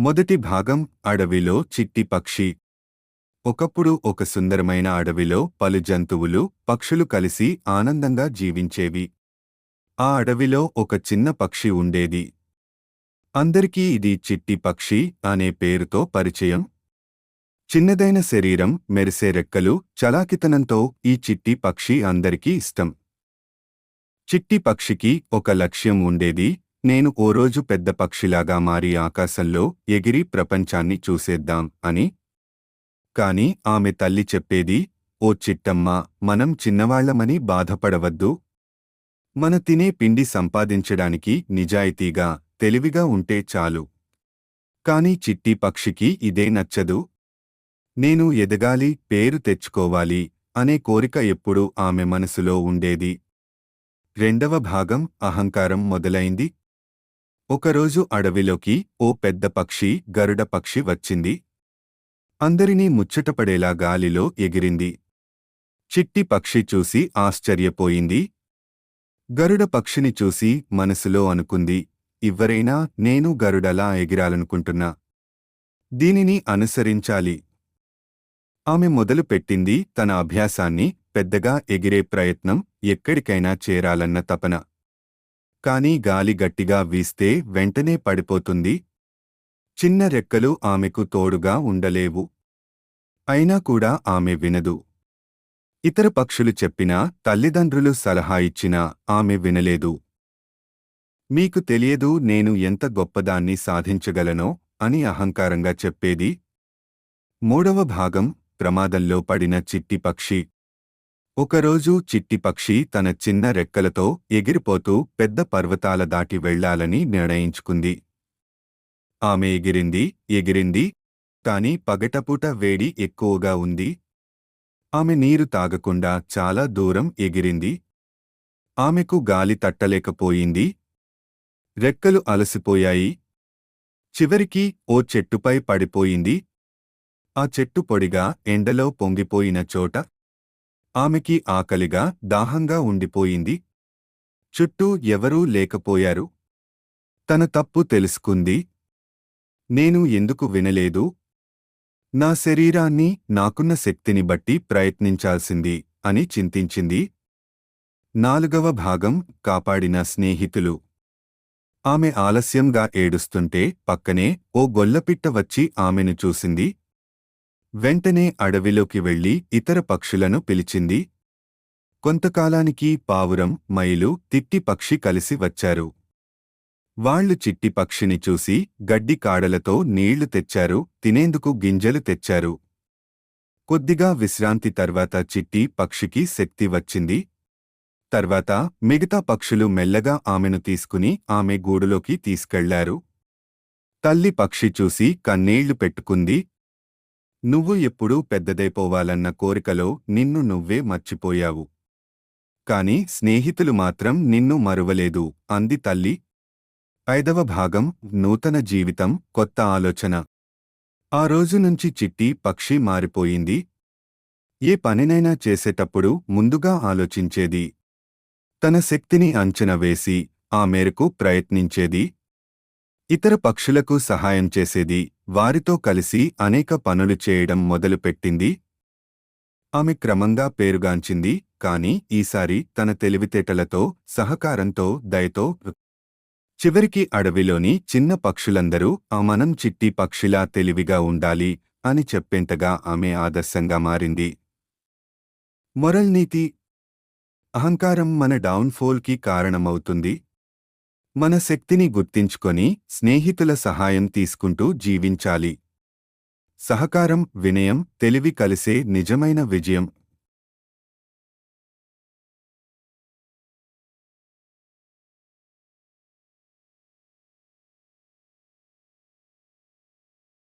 మొదటి భాగం అడవిలో చిట్టి పక్షి. ఒకప్పుడు ఒక సుందరమైన అడవిలో పలు జంతువులు పక్షులు కలిసి ఆనందంగా జీవించేవి. ఆ అడవిలో ఒక చిన్న పక్షి ఉండేది. అందరికీ ఇది చిట్టి పక్షి అనే పేరుతో పరిచయం. చిన్నదైన శరీరం మెరిసే రెక్కలు చలాకితనంతో ఈ చిట్టి పక్షి అందరికీ ఇష్టం. చిట్టి పక్షికి ఒక లక్ష్యం ఉండేది నేను ఓ రోజు పెద్ద పక్షిలాగా మారి ఆకాశంలో ఎగిరి ప్రపంచాన్ని చూసేద్దాం అని. కాని ఆమె తల్లి చెప్పేది ఓ చిట్టమ్మ మనం చిన్నవాళ్ళమని బాధపడవద్దు. మన తినే పిండి సంపాదించడానికి నిజాయితీగా తెలివిగా ఉంటే చాలు. కాని చిట్టి పక్షికి ఇదే నచ్చదు. నేను ఎదగాలి పేరు తెచ్చుకోవాలి అనే కోరిక ఎప్పుడూ ఆమె మనసులో ఉండేది. రెండవ భాగం అహంకారం మొదలైంది. ఒకరోజు అడవిలోకి ఓ పెద్ద పక్షి గరుడ పక్షి వచ్చింది. అందరినీ ముచ్చటపడేలా గాలిలో ఎగిరింది. చిట్టి పక్షి చూసి ఆశ్చర్యపోయింది. గరుడ పక్షిని చూసి మనసులో అనుకుంది ఇవ్వరైనా నేను గరుడలా ఎగిరాలనుకుంటున్నా. దీనిని అనుసరించాలి. ఆమె మొదలుపెట్టింది తన అభ్యాసాన్ని పెద్దగా ఎగిరే ప్రయత్నం ఎక్కడికైనా చేరాలన్న తపన. కాని గాలి గట్టిగా వీస్తే వెంటనే పడిపోతుంది. చిన్న రెక్కలు ఆమెకు తోడుగా ఉండలేవు. అయినా కూడా ఆమె వినదు. ఇతర పక్షులు చెప్పినా తల్లిదండ్రులు సలహా ఇచ్చినా ఆమె వినలేదు. మీకు తెలియదు నేను ఎంత గొప్పదాన్ని సాధించగలనో అని అహంకారంగా చెప్పేది. మూడవ భాగం ప్రమాదంలో పడిన చిట్టి పక్షి. ఒకరోజు చిట్టిపక్షి తన చిన్న రెక్కలతో ఎగిరిపోతూ పెద్ద పర్వతాల దాటి వెళ్ళాలని నిర్ణయించుకుంది. ఆమె ఎగిరింది ఎగిరింది కాని పగటపూట వేడి ఎక్కువగా ఉంది. ఆమె నీరు తాగకుండా చాలా దూరం ఎగిరింది. ఆమెకు గాలి తట్టలేకపోయింది. రెక్కలు అలసిపోయాయి. చివరికి ఓ చెట్టుపై పడిపోయింది. ఆ చెట్టు పొడిగా ఎండలో పొంగిపోయిన చోట ఆమెకి ఆకలిగా దాహంగా ఉండిపోయింది. చుట్టూ ఎవరూ లేకపోయారు. తన తప్పు తెలుసుకుంది. నేను ఎందుకు వినలేదు? నా శరీరాన్ని నాకున్న శక్తిని బట్టి ప్రయత్నించాల్సింది అని చింతించింది. నాలుగవ భాగం కాపాడిన స్నేహితులు. ఆమె ఆలస్యంగా ఏడుస్తుంటే పక్కనే ఓ గొల్లపిట్ట వచ్చి ఆమెను చూసింది. వెంటనే అడవిలోకి వెళ్ళి ఇతర పక్షులను పిలిచింది. కొంతకాలానికి పావురం మైలు తిట్టి పక్షి కలిసి వచ్చారు. వాళ్ళు చిట్టి పక్షిని చూసి గడ్డి కాడలతో నీళ్ళు తెచ్చారు తినేందుకు గింజలు తెచ్చారు. కొద్దిగా విశ్రాంతి తర్వాత చిట్టి పక్షికి శక్తి వచ్చింది. తర్వాత మిగతా పక్షులు మెల్లగా ఆమెను తీసుకుని ఆమె గూడులోకి తీసుకెళ్ళారు. తల్లి పక్షి చూసి కన్నీళ్ళు పెట్టుకుంది నువ్వు ఎప్పుడూ పెద్దదైపోవాలన్న కోరికలో నిన్ను నువ్వే మర్చిపోయావు. కాని స్నేహితులు మాత్రం నిన్ను మరువలేదు అంది తల్లి. ఐదవ భాగం నూతన జీవితం కొత్త ఆలోచన. ఆ రోజు నుంచి చిట్టి పక్షి మారిపోయింది. ఏ పనినైనా చేసేటప్పుడు ముందుగా ఆలోచించేది. తన శక్తిని అంచనా వేసి ఆ మేరకు ప్రయత్నించేది. ఇతర పక్షులకు సహాయం చేసేది. వారితో కలిసి అనేక పనులు చేయడం మొదలుపెట్టింది. ఆమె క్రమంగా పేరుగాంచింది కాని ఈసారి తన తెలివితేటలతో సహకారంతో దయతో చివరికి అడవిలోని చిన్న పక్షులందరూ ఆ మనం చిట్టి పక్షిలా తెలివిగా ఉండాలి అని చెప్పేంతగా ఆమె ఆదర్శంగా మారింది. మొరల్ నీతి అహంకారం మన డౌన్ఫోల్కి కారణమవుతుంది. మన శక్తిని గుర్తించుకొని స్నేహితుల సహాయం తీసుకుంటూ జీవించాలి. సహకారం వినయం తెలివి కలిసే నిజమైన విజయం.